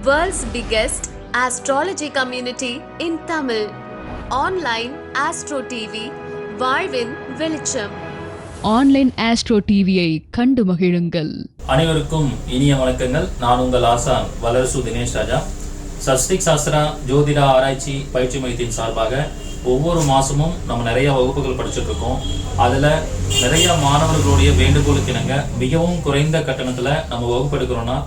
World's biggest astrology community in Tamil. Online Astro TV, வாழ்வின் வெளிச்சம். Online astro டிவியை கண்டு மகிழுங்கள். அனைவருக்கும் இனிய வணக்கங்கள். நான் உங்கள் ஆசான் வளரசு தினேஷ் ராஜா. சஸ்டிக் சாஸ்திரா ஜோதிட ஆராய்ச்சி பயிற்சி மையத்தின் சார்பாக ஒவ்வொரு மாசமும் நம்ம நிறைய வகுப்புகள் படிச்சுட்டு இருக்கோம் அதுல நிறைய மாணவர்களுடைய வேண்டுகோளுக்கு இணங்க மிகவும் குறைந்த கட்டணத்துல நம்ம வகுப்பு எடுக்கிறோம்னா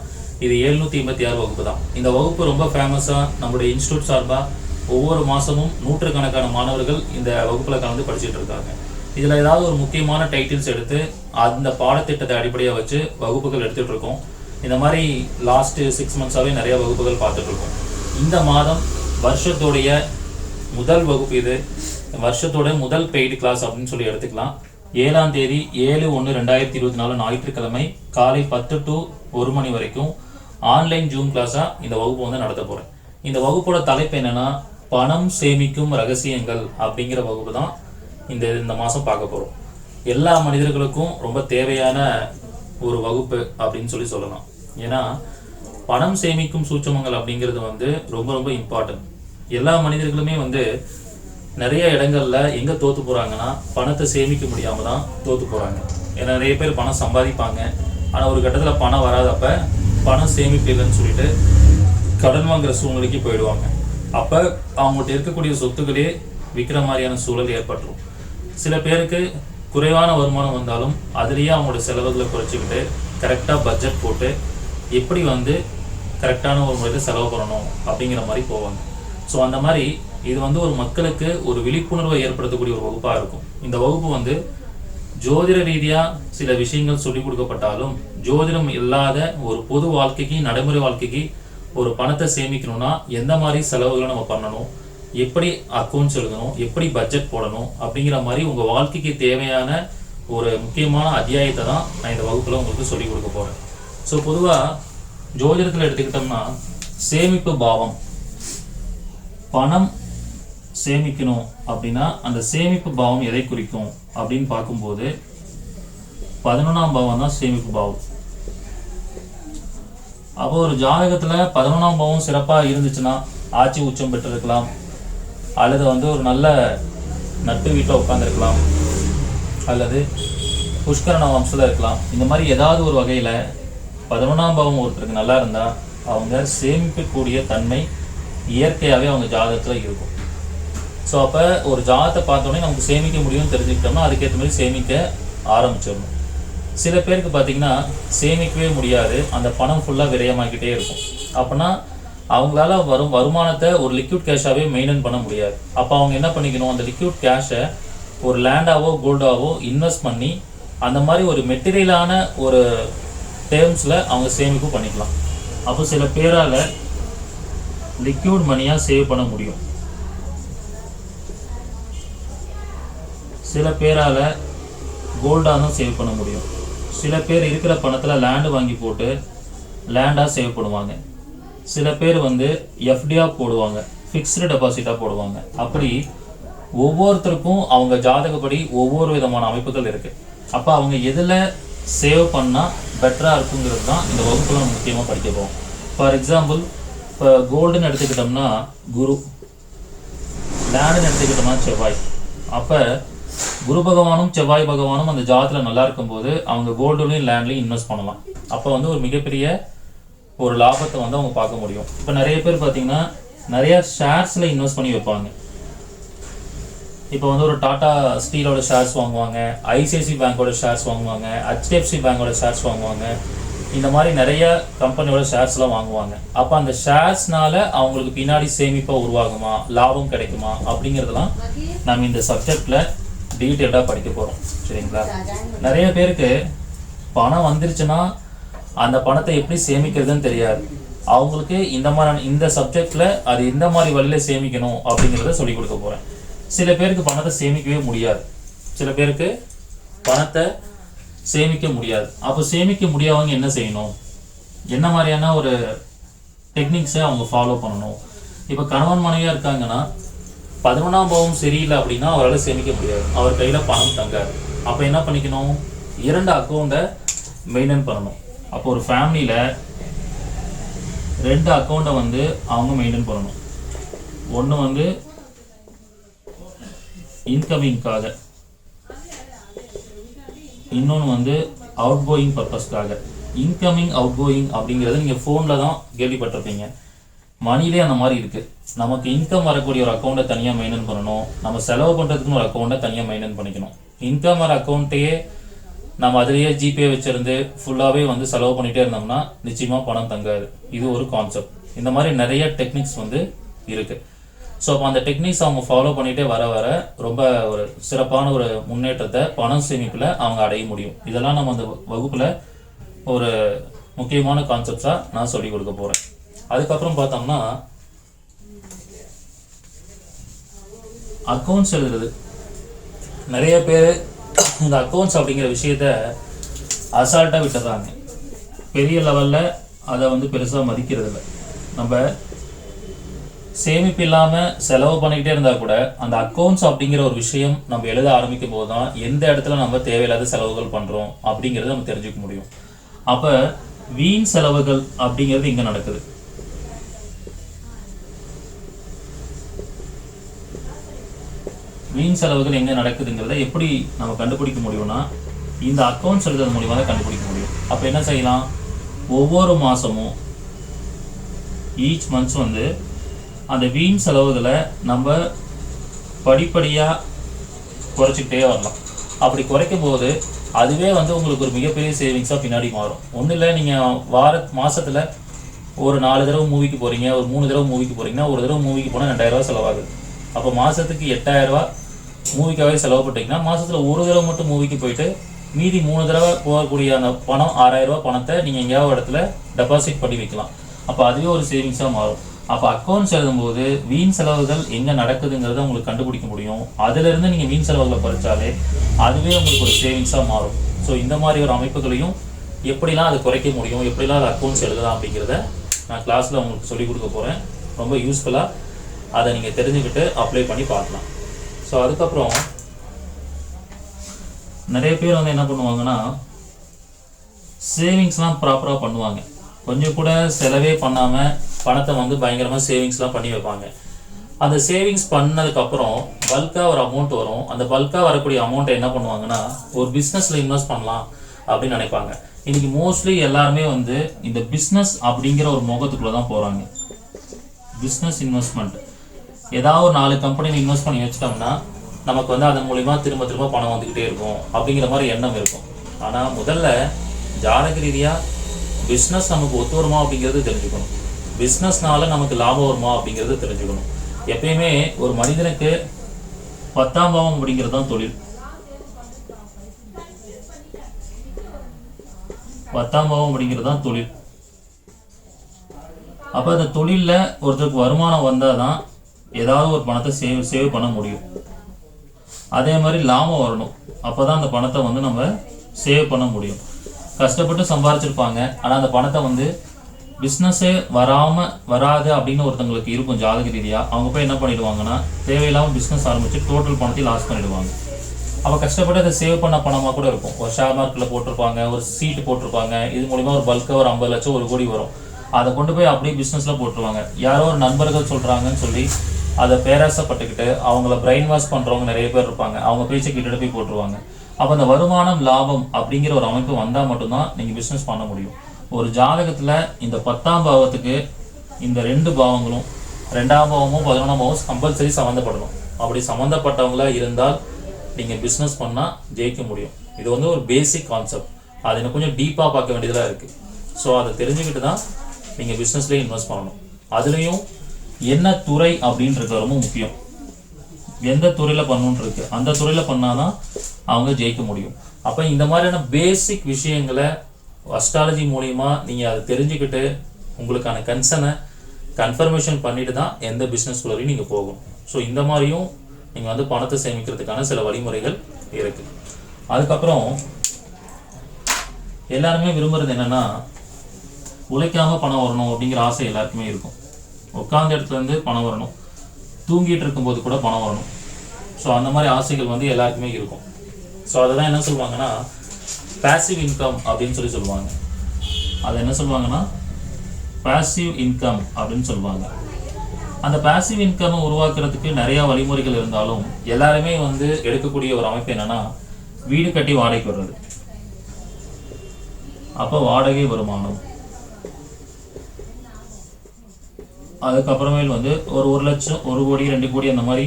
இது எழுநூற்றி ஐம்பத்தி ஆறு வகுப்பு தான் இந்த வகுப்பு ரொம்ப ஃபேமஸாக நம்மளுடைய இன்ஸ்டியூட் சார்பாக ஒவ்வொரு மாதமும் நூற்றுக்கணக்கான மாணவர்கள் இந்த வகுப்பில் கலந்து படிச்சுட்டு இருக்காங்க. இதில் ஏதாவது ஒரு முக்கியமான டைட்டில்ஸ் எடுத்து அந்த பாடத்திட்டத்தை அடிப்படையாக வச்சு வகுப்புகள் எடுத்துகிட்டு இருக்கோம். இந்த மாதிரி லாஸ்ட்டு சிக்ஸ் மந்த்ஸாகவே நிறைய வகுப்புகள் பார்த்துட்ருக்கோம் இந்த மாதம் வருஷத்தோடைய முதல் வகுப்பு இது. வருஷத்தோட முதல் பெய்டு கிளாஸ் அப்படின்னு சொல்லி எடுத்துக்கலாம். ஏழாம் தேதி ஏழு ஒன்று ரெண்டாயிரத்தி இருபத்தி நாலு ஞாயிற்றுக்கிழமை காலை பத்து டு ஒரு மணி வரைக்கும் ஆன்லைன் ஜூம் கிளாஸாக இந்த வகுப்பு வந்து நடத்த போகிறேன் இந்த வகுப்போட தலைப்பு என்னென்னா பணம் சேமிக்கும் ரகசியங்கள் அப்படிங்கிற வகுப்பு தான் இந்த இந்த மாதம் பார்க்க போகிறோம் எல்லா மனிதர்களுக்கும் ரொம்ப தேவையான ஒரு வகுப்பு அப்படின்னு சொல்லி சொல்லலாம். ஏன்னா பணம் சேமிக்கும் சூட்சமங்கள் அப்படிங்கிறது வந்து ரொம்ப ரொம்ப இம்பார்ட்டன்ட் எல்லா மனிதர்களுமே வந்து நிறைய இடங்கள்ல எங்க தோத்து போறாங்கன்னா பணத்தை சேமிக்க முடியாம தான் தோத்து போறாங்க. ஏன்னா நிறைய பேர் பணம் சம்பாதிப்பாங்க. ஆனா ஒரு கட்டத்துல பணம் வராதப்ப பணம் சேமிப்பு இல்லைன்னு சொல்லிட்டு கடன் வாங்குற சூழ்நிலைக்கு போயிடுவாங்க. அப்போ அவங்கள்ட்ட இருக்கக்கூடிய சொத்துக்களே விற்கிற மாதிரியான சூழல் ஏற்பட்டுரும். சில பேருக்கு குறைவான வருமானம் வந்தாலும் அதுலேயே அவங்களோட செலவுகளை குறைச்சிக்கிட்டு கரெக்டாக பட்ஜெட் போட்டு எப்படி வந்து கரெக்டான ஒரு முறையில் செலவு பண்ணணும் அப்படிங்கிற மாதிரி போவாங்க. ஸோ அந்த மாதிரி இது வந்து ஒரு மக்களுக்கு ஒரு விழிப்புணர்வை ஏற்படுத்தக்கூடிய ஒரு வகுப்பாக இருக்கும். இந்த வகுப்பு வந்து ஜோதிட ரீதியாக சில விஷயங்கள் சொல்லிக் கொடுக்கப்பட்டாலும் ஜோதிடம் இல்லாத ஒரு பொது வாழ்க்கைக்கு நடைமுறை வாழ்க்கைக்கு ஒரு பணத்தை சேமிக்கணும்னா எந்த மாதிரி செலவுகளை நம்ம பண்ணணும்? எப்படி அக்கௌண்ட்ஸ் எழுதணும்? எப்படி பட்ஜெட் போடணும்? அப்படிங்கிற மாதிரி உங்கள் வாழ்க்கைக்கு தேவையான ஒரு முக்கியமான அத்தியாயத்தை தான் நான் இந்த வகுப்பில் உங்களுக்கு சொல்லிக் கொடுக்க போகிறேன் ஸோ பொதுவாக ஜோதிடத்தில் எடுத்துக்கிட்டோம்னா சேமிப்பு பாவம். பணம் சேமிக்கணும் அப்படின்னா அந்த சேமிப்பு பாவம் எதை குறிக்கும் அப்படின்னு பார்க்கும்போது பதினொன்றாம் பாவம் தான் சேமிப்பு பாவம். அப்போ ஒரு ஜாதகத்துல பதினொன்றாம் பாவம் சிறப்பா இருந்துச்சுன்னா ஆட்சி உச்சம் பெற்றிருக்கலாம். அல்லது வந்து ஒரு நல்ல நட்பு வீட்டில் உட்காந்துருக்கலாம் அல்லது புஷ்கரண வம்சத்தில் இருக்கலாம். இந்த மாதிரி ஏதாவது ஒரு வகையில் பதினொன்றாம் பாவம் ஒருத்தருக்கு நல்லா இருந்தால் அவங்க சேமிக்கக்கூடிய தன்மை இயற்கையாகவே அவங்க ஜாதகத்தில் இருக்கும். ஸோ அப்போ ஒரு ஜாதகத்தை பார்த்தோன்னே நமக்கு சேமிக்க முடியும்னு தெரிஞ்சுக்கிட்டோம்னா அதுக்கேற்ற மாதிரி சேமிக்க ஆரம்பிச்சிடணும். சில பேருக்கு பார்த்தீங்கன்னா சேமிக்கவே முடியாது. அந்த பணம் ஃபுல்லாக விரயமாகிக்கிட்டே இருக்கும். அப்படின்னா அவங்களால வரும் வருமானத்தை ஒரு லிக்விட் கேஷாகவே மெயின்டைன் பண்ண முடியாது. அப்போ அவங்க என்ன பண்ணிக்கணும்? அந்த லிக்விட் கேஷை ஒரு லேண்டாவோ கோல்டாவோ இன்வெஸ்ட் பண்ணி அந்த மாதிரி ஒரு மெட்டீரியலான ஒரு டேர்ம்ஸில் அவங்க சேமிப்பு பண்ணிக்கலாம். அப்போ சில பேரால் லிக்யூட் மணியாக சேவ் பண்ண முடியும். சில பேரால் கோல்டாக தான் சேவ் பண்ண முடியும். சில பேர் இருக்கிற பணத்தில் லேண்டு வாங்கி போட்டு லேண்டாக சேவ் பண்ணுவாங்க. சில பேர் வந்து எஃப்டியாக போடுவாங்க. ஃபிக்ஸ்டு டெபாசிட்டாக போடுவாங்க. அப்படி ஒவ்வொருத்தருக்கும் அவங்க ஜாதகப்படி ஒவ்வொரு விதமான அமைப்புகள் இருக்குது அப்போ அவங்க எதில் சேவ் பண்ணால் பெட்டராக இருக்குங்கிறது தான் இந்த வகுப்பில் நம்ம முக்கியமாக படிக்க போகிறோம் ஃபார் எக்ஸாம்பிள் இப்போ கோல்டுன்னு எடுத்துக்கிட்டோம்னா குரு. லேண்டுன்னு எடுத்துக்கிட்டோம்னா செவ்வாய். அப்போ குரு பகவானும் செவ்வாய் பகவானும் அந்த ஜாதத்தில் நல்லா இருக்கும்போது அவங்க கோல்டுலையும் லேண்ட்லையும் இன்வெஸ்ட் பண்ணலாம். அப்போ வந்து ஒரு மிகப்பெரிய ஒரு லாபத்தை வந்து அவங்க பார்க்க முடியும். இப்போ நிறைய பேர் பார்த்தீங்கன்னா நிறைய ஷேர்ஸில் இன்வெஸ்ட் பண்ணி வைப்பாங்க. இப்போ வந்து ஒரு டாடா ஸ்டீலோட ஷேர்ஸ் வாங்குவாங்க ஐசிஐசி பேங்கோட ஷேர்ஸ் வாங்குவாங்க ஹெச்டிஎஃப்சி பேங்கோட ஷேர்ஸ் வாங்குவாங்க. இந்த மாதிரி நிறைய கம்பெனியோட ஷேர்ஸ்லாம் வாங்குவாங்க. அப்போ அந்த ஷேர்ஸ்னால அவங்களுக்கு பின்னாடி சேமிப்பாக உருவாகுமா லாபம் கிடைக்குமா அப்படிங்கிறதெல்லாம் நம்ம இந்த சப்ஜெக்டில் டீட்டெயில்டாக படிக்க போகிறோம் சரிங்களா? நிறைய பேருக்கு பணம் வந்துருச்சுன்னா அந்த பணத்தை எப்படி சேமிக்கிறதுன்னு தெரியாது. அவங்களுக்கு இந்த மாதிரி இந்த சப்ஜெக்டில் அது எந்த மாதிரி வழியில சேமிக்கணும் அப்படிங்கிறத சொல்லிக் கொடுக்க போகிறேன் சில பேருக்கு பணத்தை சேமிக்கவே முடியாது. சில பேருக்கு பணத்தை சேமிக்க முடியாது. அப்போ சேமிக்க முடியாதவங்க என்ன செய்யணும்? என்ன மாதிரியான ஒரு டெக்னிக்ஸை அவங்க ஃபாலோ பண்ணணும்? இப்போ கணவன் மனைவியாக இருக்காங்கன்னா பதினொன்றாம் பாவம் சரியில்லை அப்படின்னா அவரால் சேமிக்க முடியாது. அவர் கையில் பணம் தங்காது. அப்போ என்ன பண்ணிக்கணும்? இரண்டு அக்கௌண்ட்டை மெயின்டைன் பண்ணணும். அப்போ ஒரு ஃபேமிலியில் ரெண்டு அக்கௌண்ட்டை வந்து அவங்க மெயின்டைன் பண்ணணும். ஒன்று வந்து இன்கமிங்காக இன்னொன்று வந்து அவுட் கோயிங் பர்பஸ்க்காக இன்கமிங் அவுட் கோயிங் அப்படிங்கிறது நீங்கள் ஃபோனில் தான் கேள்விப்பட்டிருப்பீங்க. மணிலே அந்த மாதிரி இருக்குது நமக்கு இன்கம் வரக்கூடிய ஒரு அக்கௌண்ட்டை தனியாக மெயின்டைன் பண்ணணும். நம்ம செலவு பண்ணுறதுக்குன்னு ஒரு அக்கௌண்ட்டை தனியாக மெயின்டைன் பண்ணிக்கணும். இன்கம் வர அக்கௌண்ட்டையே நம்ம அதிலேயே ஜிபே வச்சிருந்து ஃபுல்லாகவே வந்து செலவு பண்ணிகிட்டே இருந்தோம்னா நிச்சயமாக பணம் தங்காது. இது ஒரு கான்செப்ட் இந்த மாதிரி நிறைய டெக்னிக்ஸ் வந்து இருக்குது ஸோ அப்போ அந்த டெக்னிக்ஸ் அவங்க ஃபாலோ பண்ணிகிட்டே வர வர ரொம்ப ஒரு சிறப்பான ஒரு முன்னேற்றத்தை பணம் சேமிப்பில் அவங்க அடைய முடியும். இதெல்லாம் நம்ம அந்த வகுப்பில் ஒரு முக்கியமான கான்செப்ட்ஸாக நான் சொல்லிக் கொடுக்க போகிறேன் அதுக்கப்புறம் பார்த்தோம்னா அக்கௌண்ட்ஸ் எழுதுறது. நிறைய பேர் இந்த அக்கௌண்ட்ஸ் அப்படிங்கிற விஷயத்த அசால்ட்டாக விட்டுறாங்க. பெரிய லெவலில் அதை வந்து பெருசாக மதிக்கிறது இல்லை. நம்ம சேமிப்பு இல்லாமல் செலவு பண்ணிக்கிட்டே இருந்தால் கூட அந்த அக்கௌண்ட்ஸ் அப்படிங்கிற ஒரு விஷயம் நம்ம எழுத ஆரம்பிக்கும் போது தான் எந்த இடத்துல நம்ம தேவையில்லாத செலவுகள் பண்ணுறோம் அப்படிங்கிறத நம்ம தெரிஞ்சுக்க முடியும். அப்போ வீண் செலவுகள் அப்படிங்கிறது இங்கே நடக்குது. வீண் செலவுகள் எங்கே நடக்குதுங்கிறத எப்படி நம்ம கண்டுபிடிக்க முடியும்னா இந்த அக்கௌண்ட்ஸ் எழுதுறது மூலியமாக தான் கண்டுபிடிக்க முடியும். அப்போ என்ன செய்யலாம்? ஒவ்வொரு மாதமும் ஈச் மந்த்ஸ் வந்து அந்த வீண் செலவுகளை நம்ம படிப்படியாக குறைச்சிக்கிட்டே வரலாம். அப்படி குறைக்கும் போது அதுவே வந்து உங்களுக்கு ஒரு மிகப்பெரிய சேவிங்ஸாக பின்னாடி மாறும். ஒன்றும் இல்லை நீங்கள் வார மாதத்தில் ஒரு நாலு தடவை மூவிக்கு போகிறீங்க ஒரு மூணு தடவை மூவிக்கு போகிறீங்கன்னா ஒரு தடவை மூவிக்கு போனால் ரெண்டாயிரரூவா செலவாகுது. அப்போ மாதத்துக்கு எட்டாயிரரூவா மூவிக்காகவே செலவு பண்ணிட்டீங்கன்னா மாதத்தில் ஒரு தடவை மட்டும் மூவிக்கு போயிட்டு மீதி மூணு தடவை போகக்கூடிய அந்த பணம் ஆறாயிரம் ரூபாய் பணத்தை நீங்கள் எங்கேயாவது இடத்துல டெபாசிட் பண்ணி வைக்கலாம். அப்போ அதுவே ஒரு சேவிங்ஸாக மாறும். அப்போ அக்கௌண்ட்ஸ் எழுதும்போது வீண் செலவுகள் எங்கே நடக்குதுங்கிறத உங்களுக்கு கண்டுபிடிக்க முடியும். அதிலிருந்து நீங்கள் வீண் செலவுகளை பறிச்சாலே அதுவே உங்களுக்கு ஒரு சேவிங்ஸாக மாறும். ஸோ இந்த மாதிரி ஒரு அமைப்புகளையும் எப்படிலாம் அதை குறைக்க முடியும் எப்படிலாம் அது அக்கௌண்ட்ஸ் எழுதலாம் அப்படிங்கிறத நான் கிளாஸில் உங்களுக்கு சொல்லிக் கொடுக்க போகிறேன் ரொம்ப யூஸ்ஃபுல்லாக அதை நீங்கள் தெரிஞ்சுக்கிட்டு அப்ளை பண்ணி பார்க்கலாம். ஸோ அதுக்கப்புறம் நிறைய பேர் வந்து என்ன பண்ணுவாங்கன்னா சேவிங்ஸ்லாம் ப்ராப்பராக பண்ணுவாங்க. கொஞ்சம் கூட செலவே பண்ணாமல் பணத்தை வந்து பயங்கரமாக சேவிங்ஸ்லாம் பண்ணி வைப்பாங்க. அந்த சேவிங்ஸ் பண்ணதுக்கப்புறம் பல்காக ஒரு அமௌண்ட் வரும். அந்த பல்காக வரக்கூடிய அமௌண்ட்டை என்ன பண்ணுவாங்கன்னா ஒரு பிஸ்னஸில் இன்வெஸ்ட் பண்ணலாம் அப்படின்னு நினைப்பாங்க. இன்னைக்கு மோஸ்ட்லி எல்லாருமே வந்து இந்த பிஸ்னஸ் அப்படிங்கிற ஒரு முகத்துக்குள்ளே தான் போகிறாங்க பிஸ்னஸ் இன்வெஸ்ட்மெண்ட் ஏதாவது ஒரு நாலு கம்பெனியில் இன்வெஸ்ட் பண்ணி வச்சிட்டோம்னா நமக்கு வந்து அதன் மூலிமா திரும்ப திரும்ப பணம் வந்துக்கிட்டே இருக்கும். அப்படிங்கிற மாதிரி எண்ணம் இருக்கும். ஆனால் முதல்ல ஜாதக ரீதியாக பிஸ்னஸ் நமக்கு ஒத்து வருமா அப்படிங்கிறது தெரிஞ்சுக்கணும். பிஸ்னஸ்னால நமக்கு லாபம் வருமா அப்படிங்கிறது தெரிஞ்சுக்கணும். எப்பயுமே ஒரு மனிதனுக்கு பத்தாம் பாவம் அப்படிங்கிறது தான் தொழில். பத்தாம் பாவம் அப்படிங்கிறது தான் தொழில். அப்போ அந்த தொழிலில் ஒருத்தருக்கு வருமானம் வந்தால் தான் ஏதாவது ஒரு பணத்தை சேவ் சேவ் பண்ண முடியும். அதே மாதிரி லாபம் வரணும். அப்போ தான் அந்த பணத்தை வந்து நம்ம சேவ் பண்ண முடியும். கஷ்டப்பட்டு சம்பாரிச்சிருப்பாங்க. ஆனால் அந்த பணத்தை வந்து பிஸ்னஸே வராமல் வராது அப்படின்னு ஒருத்தங்களுக்கு இருக்கும் ஜாதக ரீதியாக அவங்க போய் என்ன பண்ணிடுவாங்கன்னா தேவையில்லாமல் பிஸ்னஸ் ஆரம்பித்து டோட்டல் பணத்தையும் லாஸ் பண்ணிடுவாங்க. அப்போ கஷ்டப்பட்டு அதை சேவ் பண்ண பணமாக கூட இருக்கும். ஒரு ஷேர் மார்க்கெட்டில் போட்டிருப்பாங்க ஒரு சீட்டு போட்டிருப்பாங்க. இது மூலிமா ஒரு பல்காக ஒரு ஐம்பது லட்சம் ஒரு கோடி வரும். அதை கொண்டு போய் அப்படியே பிஸ்னஸில் போட்டுருவாங்க. யாரோ ஒரு நண்பர்கள் சொல்கிறாங்கன்னு சொல்லி அதை பேராசப்பட்டுக்கிட்டு அவங்கள பிரெயின் வாஷ் பண்ணுறவங்க நிறைய பேர் இருப்பாங்க. அவங்க பேச்சை கிட்ட போய் போட்டுருவாங்க. அப்போ அந்த வருமானம் லாபம் அப்படிங்கிற ஒரு அமைப்பு வந்தால் மட்டும்தான் நீங்கள் பிஸ்னஸ் பண்ண முடியும். ஒரு ஜாதகத்தில் இந்த பத்தாம் பாவத்துக்கு இந்த ரெண்டு பாவங்களும் ரெண்டாம் பாவமும் பதினொன்றாம் பாவமும் கம்பல்சரி சம்மந்தப்படணும். அப்படி சம்மந்தப்பட்டவங்களா இருந்தால் நீங்கள் பிஸ்னஸ் பண்ணால் ஜெயிக்க முடியும். இது வந்து ஒரு பேசிக் கான்செப்ட் அது எனக்கு கொஞ்சம் டீப்பாக பார்க்க வேண்டியதாக இருக்குது ஸோ அதை தெரிஞ்சுக்கிட்டு தான் நீங்கள் பிஸ்னஸ்லேயே இன்வெஸ்ட் பண்ணணும். அதுலேயும் என்ன துறை அப்படின்றது ரொம்ப முக்கியம். எந்த துறையில் பண்ணணும்னு இருக்கு. அந்த துறையில் பண்ணாதான் அவங்க ஜெயிக்க முடியும். அப்போ இந்த மாதிரியான பேசிக் விஷயங்களை அஸ்ட்ராலஜி மூலிமா நீங்கள் அதை தெரிஞ்சுக்கிட்டு உங்களுக்கான கன்சர்னை கன்ஃபர்மேஷன் பண்ணிட்டு தான் எந்த பிஸ்னஸ் குள்ளரையும் நீங்கள் போகணும். ஸோ இந்த மாதிரியும் நீங்கள் வந்து பணத்தை சேமிக்கிறதுக்கான சில வழிமுறைகள் இருக்குது அதுக்கப்புறம் எல்லாருமே விரும்புறது என்னென்னா உழைக்காம பணம் வரணும் அப்படிங்கிற ஆசை எல்லாருக்குமே இருக்கும். உட்காந்த இடத்துலேருந்து பணம் வரணும். தூங்கிட்டு இருக்கும்போது கூட பணம் வரணும். ஸோ அந்த மாதிரி ஆசைகள் வந்து எல்லாருக்குமே இருக்கும். ஸோ அதை தான் என்ன சொல்லுவாங்கன்னா பேசிவ் இன்கம் அப்படின்னு சொல்லி சொல்லுவாங்க. அதை என்ன சொல்லுவாங்கன்னா பேசிவ் இன்கம் அப்படின்னு சொல்லுவாங்க. அந்த பாசிவ் இன்கம் உருவாக்குறதுக்கு நிறைய வழிமுறைகள் இருந்தாலும் எல்லாருமே வந்து எடுக்கக்கூடிய ஒரு அமைப்பு என்னன்னா வீடு கட்டி வாடகைக்கு வர்றது. அப்போ வாடகை வருமானம். அதுக்கப்புறமேல் வந்து ஒரு ஒரு லட்சம் ஒரு கோடி ரெண்டு கோடி அந்த மாதிரி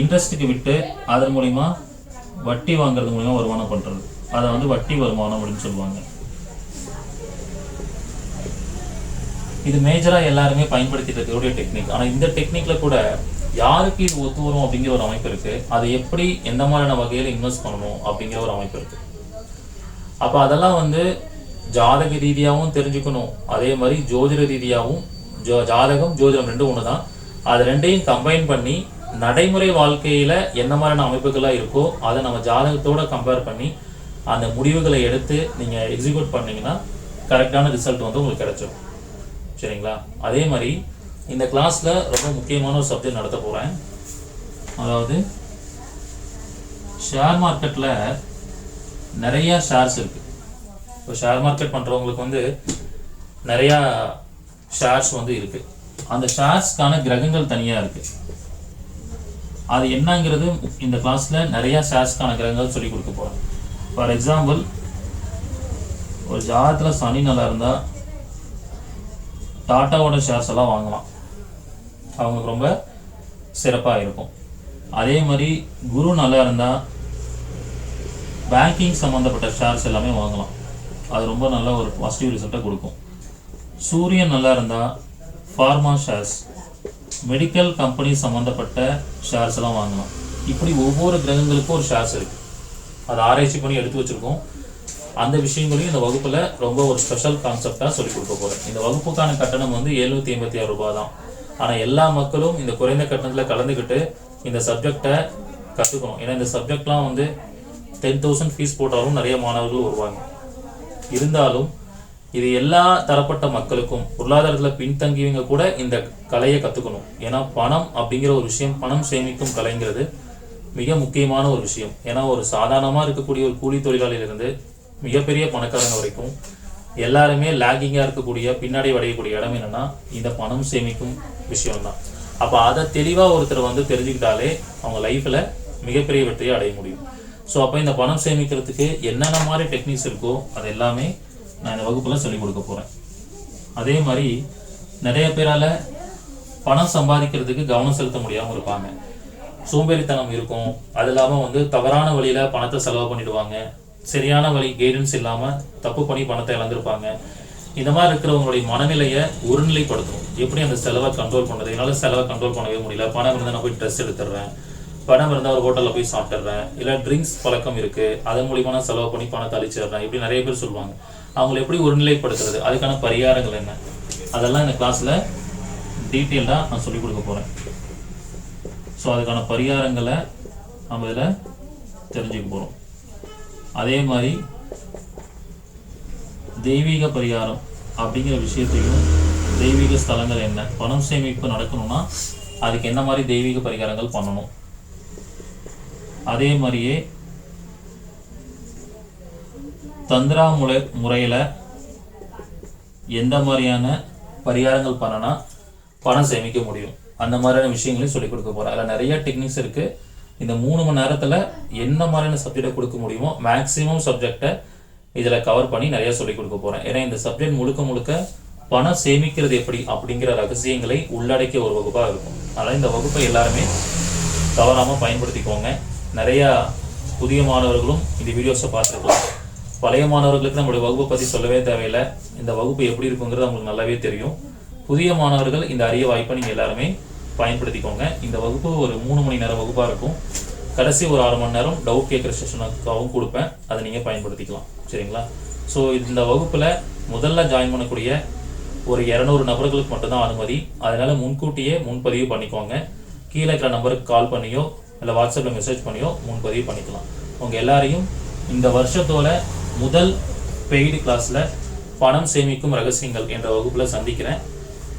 இன்ட்ரெஸ்ட்டுக்கு விட்டு அதன் மூலிமா வட்டி வாங்குறது மூலிமா வருமானம் பண்ணுறது அதை வந்து வட்டி வருமானம் அப்படின்னு சொல்லுவாங்க. இது மேஜராக எல்லாருமே பயன்படுத்திட்டு இருக்கக்கூடிய டெக்னிக் ஆனால் இந்த டெக்னிக்கில் கூட யாருக்கு இது ஒத்து வரும் அப்படிங்கிற ஒரு அமைப்பு இருக்குது அதை எப்படி எந்த மாதிரியான வகையில் இன்வெஸ்ட் பண்ணணும் அப்படிங்கிற ஒரு அமைப்பு இருக்குது அப்போ அதெல்லாம் வந்து ஜாதக ரீதியாகவும் தெரிஞ்சுக்கணும். அதே மாதிரி ஜோதிட ரீதியாகவும் ஜோ ஜாதகம் ஜோதிடம் ரெண்டும் ஒன்று தான் அது ரெண்டையும் கம்பைன் பண்ணி நடைமுறை வாழ்க்கையில் என்ன மாதிரியான அமைப்புகளாக இருக்கோ அதை நம்ம ஜாதகத்தோடு கம்பேர் பண்ணி அந்த முடிவுகளை எடுத்து நீங்கள் எக்ஸிக்யூட் பண்ணீங்கன்னா கரெக்டான ரிசல்ட் வந்து உங்களுக்கு கிடைச்சிடும் சரிங்களா? அதே மாதிரி இந்த கிளாஸில் ரொம்ப முக்கியமான ஒரு சப்ஜெக்ட் நடத்த போகிறேன் அதாவது ஷேர் மார்க்கெட்டில் நிறையா ஷேர்ஸ் இருக்குது இப்போ ஷேர் மார்க்கெட் பண்ணுறவங்களுக்கு வந்து நிறையா ஷேர்ஸ் வந்து இருக்கு. அந்த ஷேர்ஸ்க்கான கிரகங்கள் தனியாக இருக்கு. அது என்னங்கிறது இந்த கிளாஸில் நிறைய ஷேர்ஸ்க்கான கிரகங்கள் சொல்லி கொடுக்க போகிறோம் ஃபார் எக்ஸாம்பிள் ஒரு ஜாதகத்தில் சனி நல்லா இருந்தால் டாட்டாவோட ஷேர்ஸ் எல்லாம் வாங்கலாம். அவங்களுக்கு ரொம்ப சிறப்பாக இருக்கும். அதே மாதிரி குரு நல்லா இருந்தால் பேங்கிங் சம்மந்தப்பட்ட ஷேர்ஸ் எல்லாமே வாங்கலாம். அது ரொம்ப நல்ல ஒரு பாசிட்டிவ் ரிசல்ட்டை கொடுக்கும். சூரியன் நல்லா இருந்தால் ஃபார்மா ஷேர்ஸ் மெடிக்கல் கம்பெனி சம்மந்தப்பட்ட ஷேர்ஸ் எல்லாம் வாங்கலாம். இப்படி ஒவ்வொரு கிரகங்களுக்கும் ஒரு ஷேர்ஸ் இருக்குது அதை ஆராய்ச்சி பண்ணி எடுத்து வச்சுருக்கோம். அந்த விஷயங்களையும் இந்த வகுப்பில் ரொம்ப ஒரு ஸ்பெஷல் கான்செப்டாக சொல்லிக் கொடுக்க போகிறேன் இந்த வகுப்புக்கான கட்டணம் வந்து எழுநூற்றி எண்பத்தி ஆறு ரூபாய் தான். ஆனால் எல்லா மக்களும் இந்த குறைந்த கட்டணத்தில் கலந்துக்கிட்டு இந்த சப்ஜெக்டை கற்றுக்கணும் ஏன்னா இந்த சப்ஜெக்ட்லாம் வந்து டென் தௌசண்ட் ஃபீஸ் போட்டாலும் நிறைய மாணவர்கள் வருவாங்க. இருந்தாலும் இது எல்லா தரப்பட்ட மக்களுக்கும் பொருளாதாரத்தில் பின்தங்கியவங்க கூட இந்த கலையை கற்றுக்கணும் ஏன்னா பணம் அப்படிங்கிற ஒரு விஷயம் பணம் சேமிக்கும் கலைங்கிறது மிக முக்கியமான ஒரு விஷயம். ஏன்னா ஒரு சாதாரணமாக இருக்கக்கூடிய ஒரு கூலி தொழிலாளியிலிருந்து மிகப்பெரிய பணக்காரங்க வரைக்கும் எல்லாருமே லேகிங்காக இருக்கக்கூடிய பின்னாடி அடையக்கூடிய இடம் என்னென்னா இந்த பணம் சேமிக்கும் விஷயம்தான். அப்போ அதை தெளிவாக ஒருத்தர் வந்து தெரிஞ்சுக்கிட்டாலே அவங்க லைஃப்பில் மிகப்பெரிய வெற்றியை அடைய முடியும். ஸோ அப்போ இந்த பணம் சேமிக்கிறதுக்கு என்னென்ன மாதிரி டெக்னிக்ஸ் இருக்கோ அது எல்லாமே நான் இந்த வகுப்பில் சொல்லிக் கொடுக்க போகிறேன் அதே மாதிரி நிறைய பேரால் பணம் சம்பாதிக்கிறதுக்கு கவனம் செலுத்த முடியாமல் இருப்பாங்க. சோம்பேறித்தனம் இருக்கும். அது இல்லாமல் வந்து தவறான வழியில் பணத்தை செலவு பண்ணிடுவாங்க. சரியான வழி கைடன்ஸ் இல்லாமல் தப்பு பண்ணி பணத்தை இழந்திருப்பாங்க. இந்த மாதிரி இருக்கிறவங்களுடைய மனநிலையை ஒருநிலைப்படுத்தணும். எப்படி அந்த செலவை கண்ட்ரோல் பண்ணுறது என்னால் செலவை கண்ட்ரோல் பண்ணவே முடியல. பணம் இருந்தால் நான் போய் ட்ரெஸ் எடுத்துடுறேன். பணம் இருந்தால் ஒரு ஹோட்டலில் போய் சாப்பிட்டுறேன் இல்லை ட்ரிங்க்ஸ் பழக்கம் இருக்குது அதன் மூலியமா நான் செலவு பண்ணி பணத்தை அழிச்சிடுறேன். இப்படி நிறைய பேர் சொல்லுவாங்க. அவங்களை எப்படி ஒருநிலைப்படுத்துறது? அதுக்கான பரிகாரங்கள் என்ன? அதெல்லாம் இந்த கிளாஸில் டீட்டெயில்டாக நான் சொல்லிக் கொடுக்க போகிறேன் ஸோ அதுக்கான பரிகாரங்களை நம்ம இதில் தெரிஞ்சுக்க போகிறோம் அதே மாதிரி தெய்வீக பரிகாரம் அப்படிங்கிற விஷயத்தையும் தெய்வீக ஸ்தலங்கள் என்ன? பணம் சேமிப்பு நடக்கணும்னா அதுக்கு என்ன மாதிரி தெய்வீக பரிகாரங்கள் பண்ணணும்? அதே மாதிரியே தந்திரா முறை முறையில் எந்த மாதிரியான பரிகாரங்கள் பண்ணனா பணம் சேமிக்க முடியும். அந்த மாதிரியான விஷயங்களையும் சொல்லிக் கொடுக்க போகிறேன் அதில் நிறைய டெக்னிக்ஸ் இருக்குது இந்த மூணு மணி நேரத்தில் என்ன மாதிரியான சப்ஜெக்டை கொடுக்க முடியுமோ மேக்ஸிமம் சப்ஜெக்டை இதில் கவர் பண்ணி நிறைய சொல்லிக் கொடுக்க போகிறேன் ஏன்னா இந்த சப்ஜெக்ட் முழுக்க முழுக்க பணம் சேமிக்கிறது எப்படி அப்படிங்கிற ரகசியங்களை உள்ளடக்கிய ஒரு வகுப்பாக இருக்கும். அதனால் இந்த வகுப்பை எல்லாருமே தவறாமல் பயன்படுத்திக்கோங்க. நிறையா புதிய மாணவர்களும் இந்த வீடியோஸை பார்த்துருக்கலாம். பழைய மாணவர்களுக்கு நம்மளுடைய வகுப்பை பற்றி சொல்லவே தேவையில்லை. இந்த வகுப்பு எப்படி இருக்குங்கிறது அவங்களுக்கு நல்லாவே தெரியும். புதிய மாணவர்கள் இந்த அரிய வாய்ப்பை நீங்கள் எல்லாருமே பயன்படுத்திக்கோங்க. இந்த வகுப்பு ஒரு மூணு மணி நேரம் வகுப்பாக இருக்கும். கடைசி ஒரு ஆறு மணி நேரம் டவுட் கேட்குற செஷனுக்காகவும் கொடுப்பேன். அதை நீங்கள் பயன்படுத்திக்கலாம். சரிங்களா? ஸோ இந்த வகுப்பில் முதல்ல ஜாயின் பண்ணக்கூடிய ஒரு இரநூறு நபர்களுக்கு மட்டும்தான் அனுமதி. அதனால் முன்கூட்டியே முன்பதிவு பண்ணிக்கோங்க. கீழே இருக்கிற நம்பருக்கு கால் பண்ணியோ இல்லை வாட்ஸ்அப்பில் மெசேஜ் பண்ணியோ முன்பதிவு பண்ணிக்கலாம். உங்கள் எல்லாரையும் இந்த வருஷத்தோட முதல் பெய்டு கிளாஸில் பணம் சேமிக்கும் ரகசியங்கள் என்ற வகுப்பில் சந்திக்கிறேன்.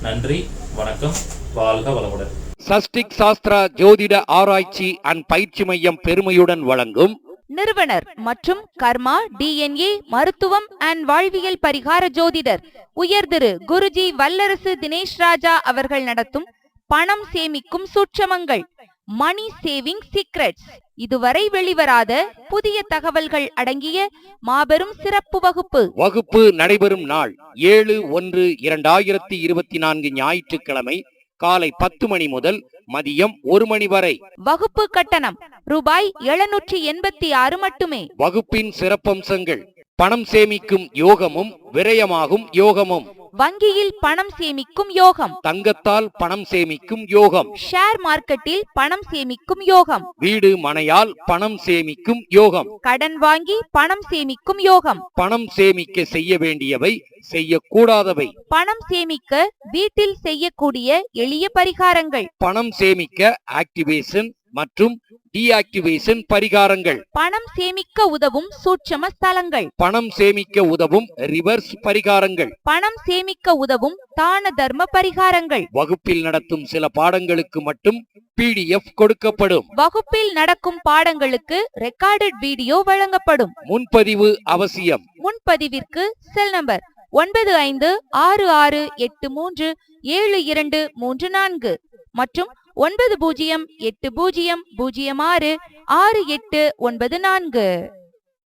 நன்றி வணக்கம் வாழ்க வளமுடன். சஷ்டிக் சாஸ்திரா ஜோதிட ஆராய்ச்சி அண்ட் பயிற்சி மையம் பெருமையுடன் வழங்கும் நிறுவனர் மற்றும் கர்மா டிஎன்ஏ மருத்துவம் அண்ட் வாழ்வியல் பரிகார ஜோதிடர் உயர் திரு குருஜி வல்லரசு தினேஷ் ராஜா அவர்கள் நடத்தும் பணம் சேமிக்கும் சூட்சமங்கள். Money saving secrets. இதுவரை வெளிவராத புதிய தகவல்கள் அடங்கிய மாபெரும் சிறப்பு வகுப்பு. வகுப்பு நடைபெறும் நாள் ஏழு ஒன்று இரண்டாயிரத்தி இருபத்தி நான்கு ஞாயிற்றுக்கிழமை காலை பத்து மணி முதல் மதியம் ஒரு மணி வரை. வகுப்பு கட்டணம் ரூபாய் எழுநூற்றி எண்பத்தி ஆறு மட்டுமே. வகுப்பின் சிறப்பம்சங்கள் பணம் சேமிக்கும் யோகமும் விரயமாகும் யோகமும். வங்கியில் பணம் சேமிக்கும் யோகம். தங்கத்தால் பணம் சேமிக்கும் யோகம். ஷேர் மார்க்கெட்டில் பணம் சேமிக்கும் யோகம். வீடு மனையால் பணம் சேமிக்கும் யோகம். கடன் வாங்கி பணம் சேமிக்கும் யோகம். பணம் சேமிக்க செய்ய வேண்டியவை செய்யக்கூடாதவை. பணம் சேமிக்க வீட்டில் செய்யக்கூடிய எளிய பரிகாரங்கள். பணம் சேமிக்க ஆக்டிவேஷன் மற்றும் டீஆக்டிவேஷன் பரிகாரங்கள். பணம் சேமிக்க உதவும் சூட்சம ஸ்தலங்கள். பணம் சேமிக்க உதவும் ரிவர்ஸ் பரிகாரங்கள். பணம் சேமிக்க உதவும் தான தர்ம பரிகாரங்கள். வகுப்பில் நடத்தும் சில பாடங்களுக்கு மட்டும் பிடிஎஃப் கொடுக்கப்படும். வகுப்பில் நடக்கும் பாடங்களுக்கு ரெக்கார்டட் வீடியோ வழங்கப்படும். முன்பதிவு அவசியம். முன்பதிவிற்கு செல் நம்பர் ஒன்பது ஐந்து ஆறு ஆறு எட்டு மூன்று ஏழு இரண்டு மூன்று நான்கு மற்றும் ஒன்பது பூஜ்ஜியம் எட்டு பூஜ்ஜியம் பூஜ்ஜியம் ஆறு ஆறு எட்டு ஒன்பது நான்கு.